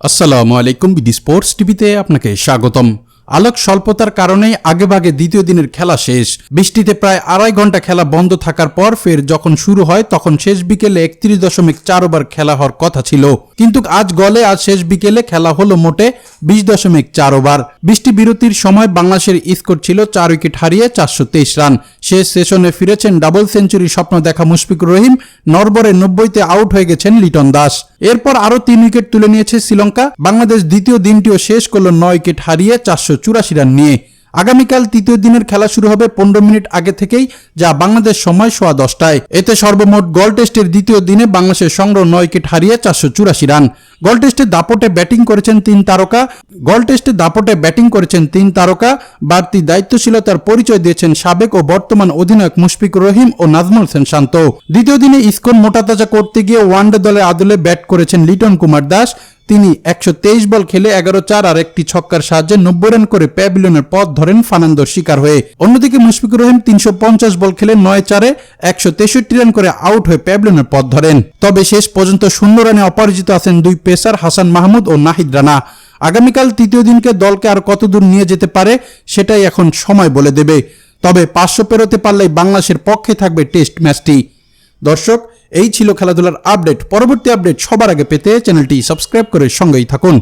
আসসালামু আলাইকুম BD sports টিভিতে আপনাকে স্বাগতম। আলোক স্বল্পতার কারণেই আগেভাগে দ্বিতীয় দিনের খেলা শেষ। বৃষ্টিতে প্রায় আড়াই ঘণ্টা খেলা বন্ধ থাকার পর ফের যখন শুরু হয়, তখন শেষ বিকেলে একত্রিশ দশমিক চার ওভার খেলা হওয়ার কথা ছিল। কিন্তু আজ গলে, আজ শেষ বিকেলে খেলা হলো মোটে বিশ দশমিক চার ওভার। বৃষ্টি বিরতির সময় বাংলাদেশের স্কোর ছিল চার উইকেট হারিয়ে চারশো তেইশ রান। শেষ সেশনে ফিরেছেন ডাবল সেঞ্চুরি স্বপ্ন দেখা মুশফিকুর রহিম। নরবরে নব্বইতে আউট হয়ে গেছেন লিটন দাস। এরপর আরও তিন উইকেট তুলে নিয়েছে শ্রীলঙ্কা। বাংলাদেশ দ্বিতীয় দিনটিও শেষ করল নয় উইকেট হারিয়ে চারশো চুরাশি রান নিয়ে। আগামীকাল তৃতীয় দিনের খেলা শুরু হবে পনেরো মিনিট আগে থেকেই, যা বাংলাদেশ সময় সোয়া দশটায়। এতে সর্বমোট গল টেস্টের দ্বিতীয় দিনে বাংলাদেশের সংগ্রহ নয় উইকেট হারিয়ে চারশো চুরাশি রান। গল টেস্টে দাপটে ব্যাটিং করেছেন তিন তারকা। গল টেস্টে দাপটে ব্যাটিং করেছেন তিন তারকা। বাড়তি দায়িত্বশীলতার পরিচয় দিয়েছেন সাবেক ও বর্তমান অধিনায়ক মুশফিকুর রহিম ও নাজমুল হোসেন শান্ত। দ্বিতীয় দিনে ইস্কন মোটাতাজা করতে গিয়ে ওয়ানডে দলের আদলে ব্যাট করেছেন লিটন কুমার দাস। তিনি একশো তেইশ বল খেলে এগারো চার আর একটি ছক্কার সাহায্যে নব্বই রান করে প্যাভিলিয়নের পথ ধরেন ফার্নান্দোর শিকার হয়ে। অন্যদিকে মুশফিকুর রহিম তিনশো পঞ্চাশ বল খেলে নয় চারে একশো তেষট্টি রান করে আউট হয়ে প্যাভিলিয়নের পথ ধরেন। তবে শেষ পর্যন্ত শূন্য রানে অপরাজিত আছেন দুই পেসার হাসান মাহমুদ ও নাহিদ রানা। আগামীকাল তৃতীয় দিনকে দলকে আর কতদূর নিয়ে যেতে পারে সেটাই এখন সময় বলে দেবে। তবে পাঁচশো পেরোতে পারলেই বাংলাদেশের পক্ষে থাকবে টেস্ট ম্যাচটি। দর্শক, এই ছিল খেলাধুলার আপডেট। পরবর্তী আপডেট সবার আগে পেতে চ্যানেলটি সাবস্ক্রাইব করে সঙ্গেই থাকুন।